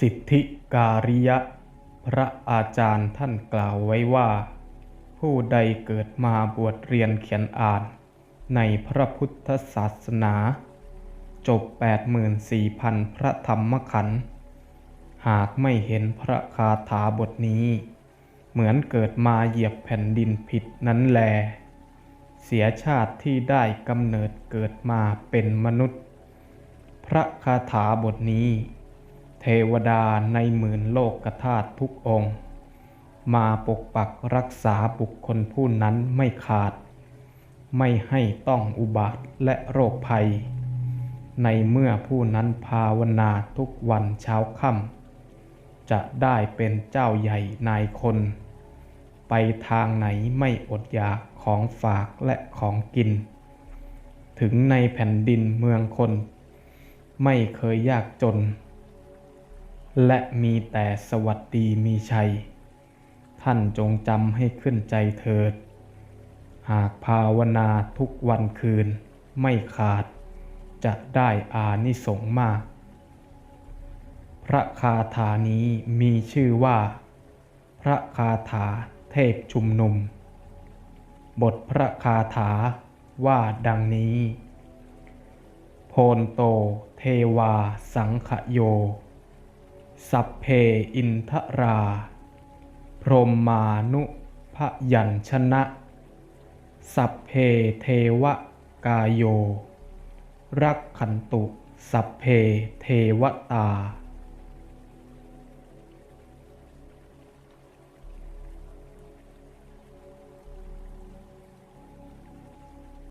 สิทธิการิยะ พระอาจารย์ท่านกล่าวไว้ว่า ผู้ใดเกิดมาบวชเรียนเขียนอ่าน ในพระพุทธศาสนา จบ 84,000 พระธรรมขันธ์หากไม่เห็นพระคาถาบทนี้ เหมือนเกิดมาเหยียบแผ่นดินผิดนั้นแล เสียชาติที่ได้กำเนิดเกิดมาเป็นมนุษย์ พระคาถาบทนี้ ทวดาในหมื่นโลกธาตุทุกองค์ มาปกปักรักษาบุคคลผู้นั้นไม่ขาด ไม่ให้ต้องอุบัติและโรคภัย ในเมื่อผู้นั้นภาวนาทุกวันเช้าค่ำจะได้เป็นเจ้าใหญ่นายคน ไปทางไหนไม่อดอยากของฝากและของกิน ถึงในแผ่นดินเมืองคน ไม่เคยยากจน และมีแต่สวัสดีมีชัย ท่านจงจำให้ขึ้นใจเถิด หากภาวนาทุกวันคืนไม่ขาด จะได้อานิสงส์มาก พระคาถานี้มีชื่อว่า พระคาถาเทพชุมนุม บทพระคาถาว่าดังนี้ โพนโตเทวาสังขโย สัพเพอินทรา พรหมานุพยัญชนะ สัพเพเทวกายโย รักขันตุ สัพเพเทวตา